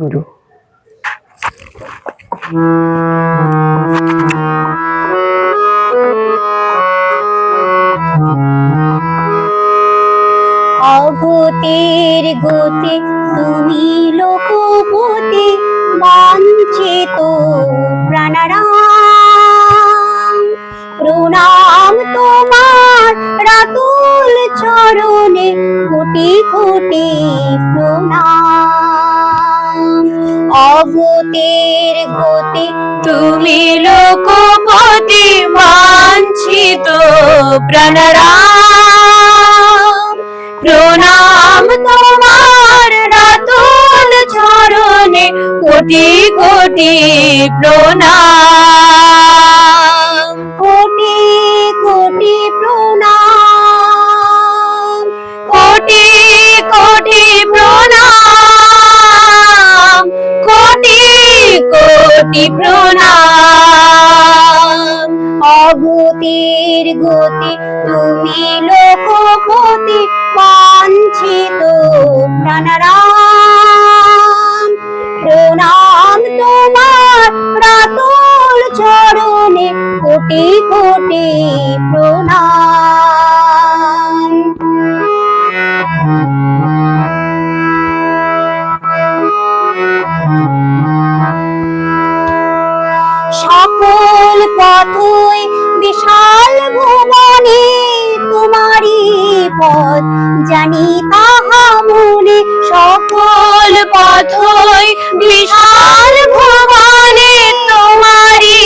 গুরু। অভূতের গতি তুমি লোকপতি বাঞ্ছিত প্রাণারাম। প্রণাম তোমার রাতুল চরণে কোটি কোটি প্রণাম। অভূতের গতি তুমি লোকপতি বাঞ্ছিত প্রাণরাম। প্রণাম তোমার রাতুল চরণে কোটি কোটি প্রণাম। কোটি প্রণাম অভূতির গতি তুমি লোকপতি বাঞ্ছিত প্রাণারাম। প্রণাম তোমার রাতুল পথই বিশাল ভুবনে তোমারই পথ জানি তাহা মনে সকল পথই বিশাল ভুবনে তোমারি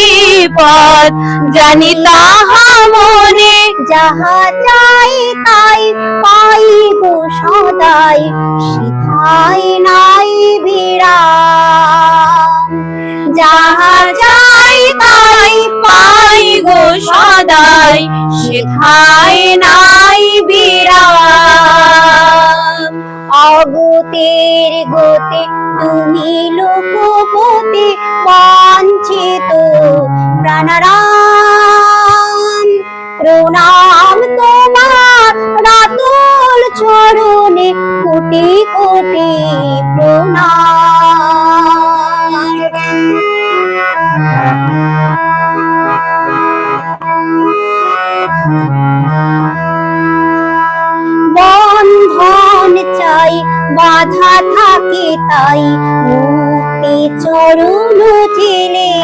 পথ জানি তাহা মনে যাহা চাই তাই পাই গো সদাই সিথাই নাই বিরাম গো সদাই, সেথায় নাই বিরাম। অগতের গতে তুমি লোকপতি বাঞ্ছিত প্রাণারাম। প্রণাম তোমার রাতুল চরণে, কোটি কোটি প্রণাম। বাধা থাকে তাই মুক্তি চরণ চিলে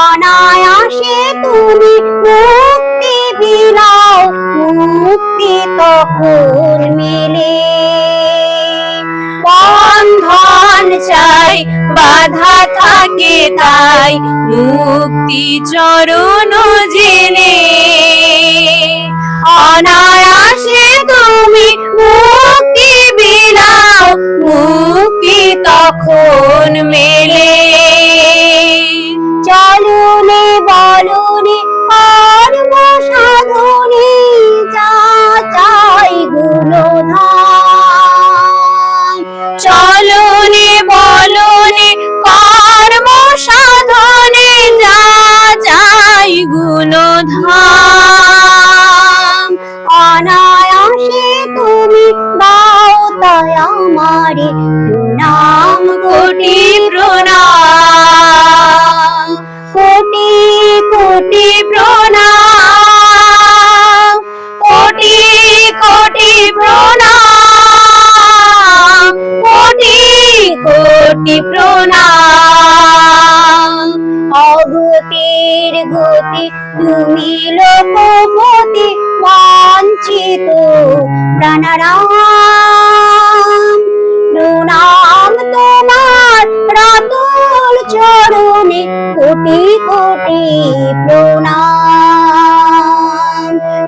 অনায়াসে তুমি মুক্তি বিলাও, মুক্তি তখন মিলে। বন্ধন চাই, বাধা থাকে তাই মুক্তি চরণ জেনে অনায়াসে চলনে বলনে কর্ম সাধনে যা চাই গুণধাম চলনে, বলনে কর্ম সাধনে যা চাই গুণধাম অনায়াসে তুমি দাও তাই আমারে প্রণাম কোটি প্রণাম। কোটি প্রণাম। অগতির গতি, তুমি লোকপতি বাঞ্ছিত প্রাণারাম। প্রণাম তোমার রাতুল চরণে, কোটি কোটি প্রণাম।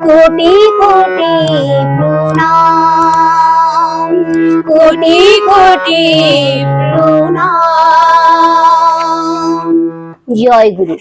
কোটি কোটি কোটি কোটি প্রণাম। জয় গুরু।